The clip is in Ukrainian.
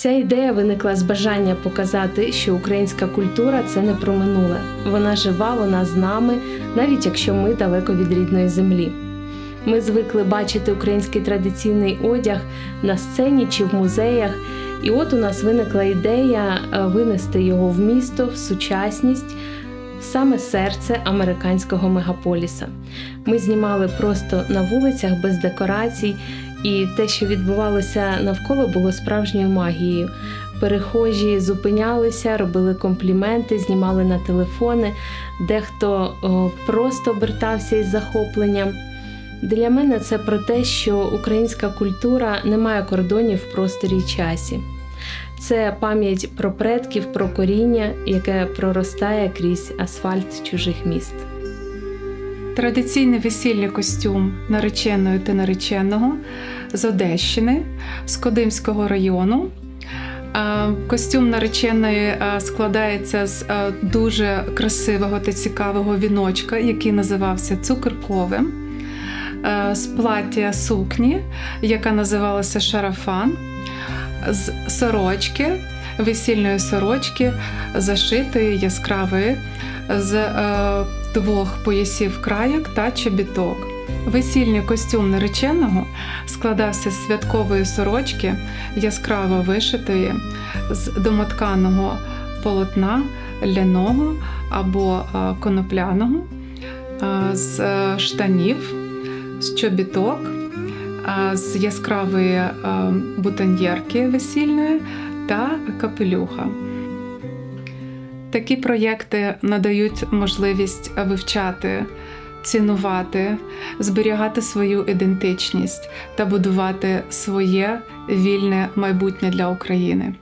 Ця ідея виникла з бажання показати, що українська культура це не про минуле. Вона жива, вона з нами, навіть якщо ми далеко від рідної землі. Ми звикли бачити український традиційний одяг на сцені чи в музеях, і от у нас виникла ідея е, винести його в місто, в сучасність, в саме серце американського мегаполіса. Ми знімали просто на вулицях без декорацій, і те, що відбувалося навколо, було справжньою магією. Перехожі зупинялися, робили компліменти, знімали на телефони, дехто просто обертався із захопленням. Для мене це про те, що українська культура не має кордонів в просторі й часі. Це пам'ять про предків, про коріння, яке проростає крізь асфальт чужих міст. Традиційний весільний костюм нареченої та нареченого з Одещини, з Кодимського району. Е, Костюм нареченої е, складається з е, дуже красивого та цікавого віночка, який називався цукерковим, з плаття сукні, яка називалася шарафан, з сорочки, весільної сорочки, зашитої яскравої, з двох поясів краяк та чобіток. Весільний костюм нареченого складався з святкової сорочки, яскраво вишитої, з домотканого полотна ляного або конопляного, з е, штанів, з чобіток, з яскравої бутоньєрки весільної та капелюха. Такі проєкти надають можливість вивчати, цінувати, зберігати свою ідентичність та будувати своє вільне майбутнє для України.